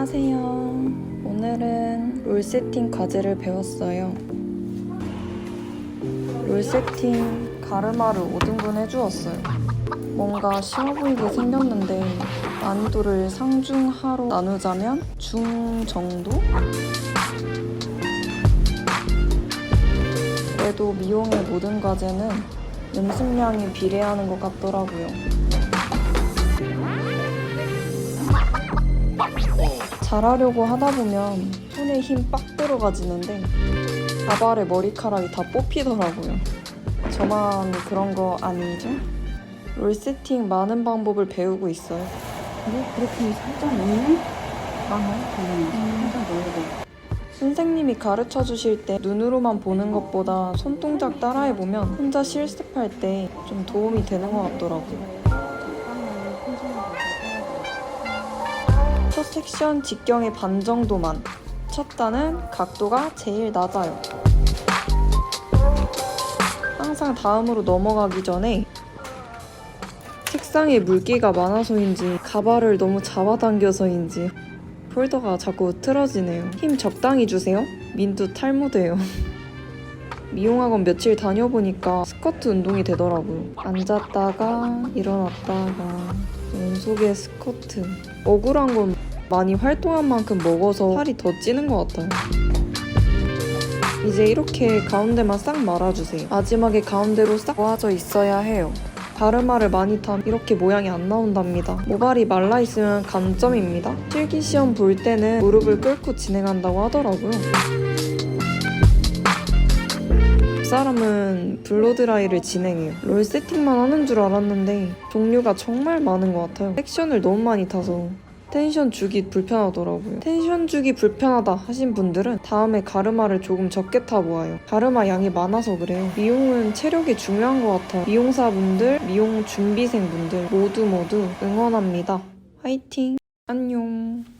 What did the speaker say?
안녕하세요. 오늘은 롤 세팅 과제를 배웠어요. 롤 세팅 가르마를 5등분 해주었어요. 뭔가 쉬워 보이게 생겼는데 난이도를 상중하로 나누자면 중 정도? 그래도 미용의 모든 과제는 연습량이 비례하는 것 같더라고요. 잘하려고 하다 보면 손에 힘 빡 들어가지는데 가발에 머리카락이 다 뽑히더라고요. 저만 그런 거 아니죠? 롤 세팅 많은 방법을 배우고 있어요. 뭐 그렇게 살짝 넣네? 나는 그냥 살짝 넣어도 선생님이 가르쳐 주실 때 눈으로만 보는 것보다 손동작 따라해 보면 혼자 실습할 때 좀 도움이 되는 것 같더라고요. 섹션 직경의 반 정도만. 첫 단은 각도가 제일 낮아요. 항상 다음으로 넘어가기 전에 책상에 물기가 많아서인지 가발을 너무 잡아당겨서인지 폴더가 자꾸 틀어지네요. 힘 적당히 주세요. 민두 탈모돼요. 미용학원 며칠 다녀보니까 스커트 운동이 되더라고요. 앉았다가 일어났다가 연속의 스커트. 억울한 건 많이 활동한 만큼 먹어서 살이 더 찌는 것 같아요. 이제 이렇게 가운데만 싹 말아주세요. 마지막에 가운데로 싹 모아져 있어야 해요. 가르마를 많이 타면 이렇게 모양이 안 나온답니다. 모발이 말라있으면 감점입니다. 실기시험 볼 때는 무릎을 꿇고 진행한다고 하더라고요. 사람은 블로드라이를 진행해요. 롤 세팅만 하는 줄 알았는데 종류가 정말 많은 것 같아요. 섹션을 너무 많이 타서 텐션 주기 불편하더라고요. 텐션 주기 불편하다 하신 분들은 다음에 가르마를 조금 적게 타보아요. 가르마 양이 많아서 그래요. 미용은 체력이 중요한 것 같아요. 미용사분들, 미용 준비생분들 모두 모두 응원합니다. 화이팅! 안녕!